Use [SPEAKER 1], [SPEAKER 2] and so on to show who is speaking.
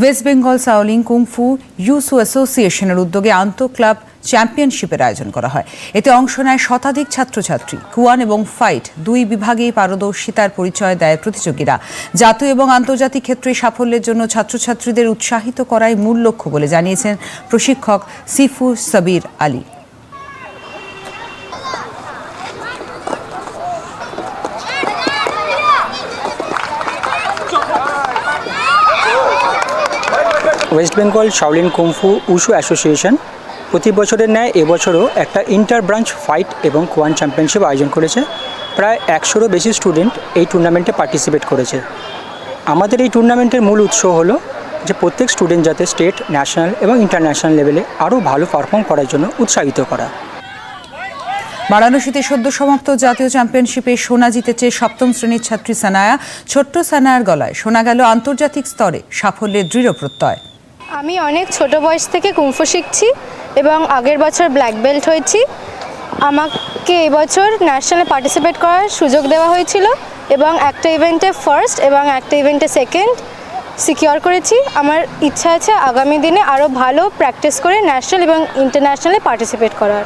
[SPEAKER 1] West Bengal Shaolin kung fu wushu অ্যাসোসিয়েশনের উদ্যোগে আন্তঃক্লাব চ্যাম্পিয়নশিপের আয়োজন করা হয়। এতে অংশ নেয় শতাধিক ছাত্রছাত্রী। কুয়ান এবং ফাইট দুই বিভাগেই পারদর্শিতার পরিচয় দেয় প্রতিযোগীরা। জাতীয় এবং আন্তর্জাতিক ক্ষেত্রে সাফল্যের জন্য ছাত্রছাত্রীদের উৎসাহিত করাই মূল লক্ষ্য বলে জানিয়েছেন প্রশিক্ষক Sifu Sabir Ali.
[SPEAKER 2] West Bengal Shaolin kung fu wushu association প্রতি বছরের ন্যায় এবছরও একটা ইন্টার ব্রাঞ্চ ফাইট এবং কোয়ান চ্যাম্পিয়নশিপ আয়োজন করেছে। প্রায় একশোরও বেশি স্টুডেন্ট এই টুর্নামেন্টে পার্টিসিপেট করেছে। আমাদের এই টুর্নামেন্টের মূল উৎস হলো যে প্রত্যেক স্টুডেন্ট যাতে স্টেট, ন্যাশনাল এবং ইন্টারন্যাশনাল লেভেলে আরও ভালো পারফর্ম করার জন্য উৎসাহিত করা।
[SPEAKER 1] বারাণসীতে সদ্য সমাপ্ত জাতীয় চ্যাম্পিয়নশিপে সোনা জিতেছে সপ্তম শ্রেণির ছাত্রী সানায়া। ছোট্ট সানায়ার গলায় শোনা গেল আন্তর্জাতিক স্তরে, সাফল্যের দৃঢ় প্রত্যয়।
[SPEAKER 3] আমি অনেক ছোট বয়স থেকে কুম্ফু শিখছি এবং আগের বছর ব্ল্যাক বেল্ট হয়েছি। আমাকে এবছর ন্যাশনালে পার্টিসিপেট করার সুযোগ দেওয়া হয়েছিল এবং একটা ইভেন্টে ফার্স্ট এবং একটা ইভেন্টে সেকেন্ড সিকিওর করেছি। আমার ইচ্ছা আছে আগামী দিনে আরও ভালো প্র্যাকটিস করে ন্যাশনাল এবং ইন্টারন্যাশনালে পার্টিসিপেট করার।